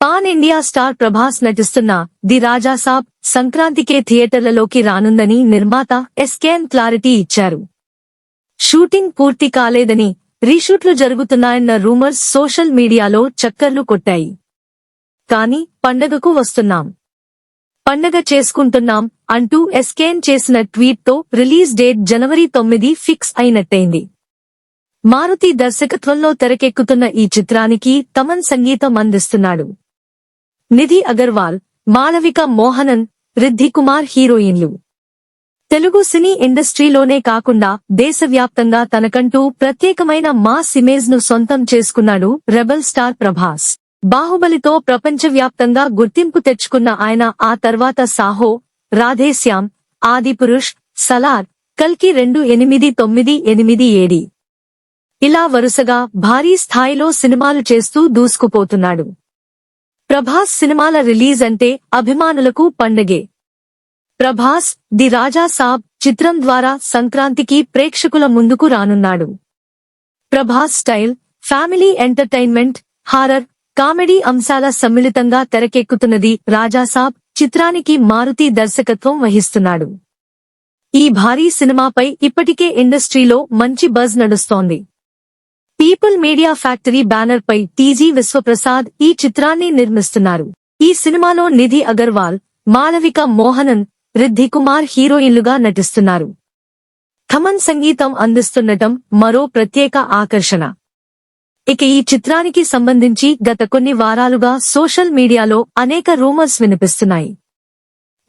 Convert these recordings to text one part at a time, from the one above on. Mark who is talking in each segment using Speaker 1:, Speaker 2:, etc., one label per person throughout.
Speaker 1: Pan India star Prabhas నటిస్తున్న the Raja Saab సంక్రాంతికే థియేటర్లలోకి రానుందని నిర్మాత SKN clarity ఇచ్చారు. షూటింగ్ పూర్తి కాలేదని రీషూట్లు జరుగుతున్నాయన్న రూమర్స్ సోషల్ మీడియాలో చక్కర్లు కొట్టాయి. కానీ పండగకు వస్తున్నాం. పండగ చేసుకుంటున్నాం అంటూ ఎస్కేన్ చేసిన ట్వీట్తో రిలీజ్ డేట్ జనవరి తొమ్మిది ఫిక్స్ అయినట్టయింది. మారుతి దర్శకత్వంలో తెరకెక్కుతున్న ఈ చిత్రానికి తమన్ సంగీతం అందిస్తున్నాడు. నిధి అగర్వాల్ మాళవిక మోహనన్ రిద్ధికుమార్ హీరోయిన్లు. తెలుగు సినీ ఇండస్ట్రీలోనే కాకుండా దేశవ్యాప్తంగా తనకంటూ ప్రత్యేకమైన మాస్ ఇమేజ్ను సొంతం చేసుకున్నాడు రెబల్ స్టార్ ప్రభాస్. బాహుబలితో ప్రపంచవ్యాప్తంగా గుర్తింపు తెచ్చుకున్న ఆయన ఆ తర్వాత సాహో రాధేశ్యామ్ ఆదిపురుష్ సలార్ కల్కి రెండు ఎనిమిది తొమ్మిది ఎనిమిది ఏడి. ఇలా వరుసగా భారీ స్థాయిలో సినిమాలు చేస్తూ దూసుకుపోతున్నాడు. ప్రభాస్ సినిమాల రిలీజ్ అంటే అభిమానులకు పండగే. ప్రభాస్ ది రాజా సాబ్ చిత్రం ద్వారా సంక్రాంతికి ప్రేక్షకుల ముందుకు రానున్నాడు. Prabhas style family entertainment horror comedy అంశాల సమ్మిళితంగా తెరకెక్కుతున్నది రాజాసాబ్ చిత్రానికి మారుతి దర్శకత్వం వహిస్తున్నాడు. ఈ భారీ సినిమాపై ఇప్పటికే ఇండస్ట్రీలో మంచి బజ్ నడుస్తోంది. పీపుల్ మీడియా ఫ్యాక్టరీ బ్యానర్ పై టీజీ విశ్వప్రసాద్ ఈ చిత్రాన్ని నిర్మిస్తున్నారు. ఈ సినిమాలో నిధి అగర్వాల్ మాళవిక మోహనన్ రిద్ధి కుమార్ హీరోయిన్లుగా నటిస్తున్నారు. థమన్ సంగీతం అందిస్తుండటం మరో ప్రత్యేక ఆకర్షణ. ఇక ఈ చిత్రానికి సంబంధించి గత కొన్ని వారాలుగా సోషల్ మీడియాలో అనేక రూమర్స్ వినిపిస్తున్నాయి.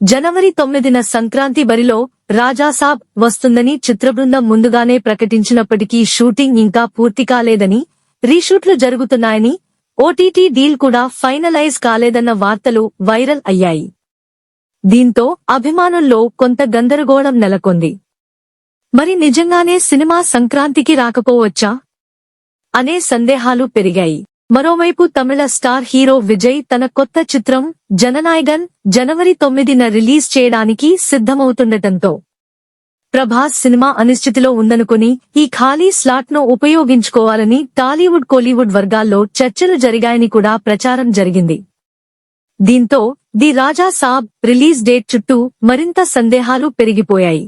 Speaker 1: జనవరి తొమ్మిదిన సంక్రాంతి బరిలో రాజాసాబ్ వస్తుందని చిత్రబృందం ముందుగానే ప్రకటించినప్పటికీ షూటింగ్ ఇంకా పూర్తి కాలేదని రీషూట్లు జరుగుతున్నాయని ఓటీటీ డీల్ కూడా ఫైనలైజ్ కాలేదన్న వార్తలు వైరల్ అయ్యాయి. దీంతో అభిమానుల్లో కొంత గందరగోళం నెలకొంది. మరి నిజంగానే సినిమా సంక్రాంతికి రాకపోవచ్చా? అనే సందేహాలు పెరిగాయి. మరోవైపు తమిళ స్టార్ హీరో విజయ్ తన కొత్త చిత్రం జననాయగన్ జనవరి తొమ్మిదిన రిలీజ్ చేయడానికి సిద్ధమవుతుండటంతో ప్రభాస్ సినిమా అనిశ్చితిలో ఉందనుకుని ఈ ఖాళీ స్లాట్ను ఉపయోగించుకోవాలని టాలీవుడ్ కోలీవుడ్ వర్గాల్లో చర్చలు జరిగాయని కూడా ప్రచారం జరిగింది. దీంతో the Raja Saab release date చుట్టూ మరింత సందేహాలు పెరిగిపోయాయి.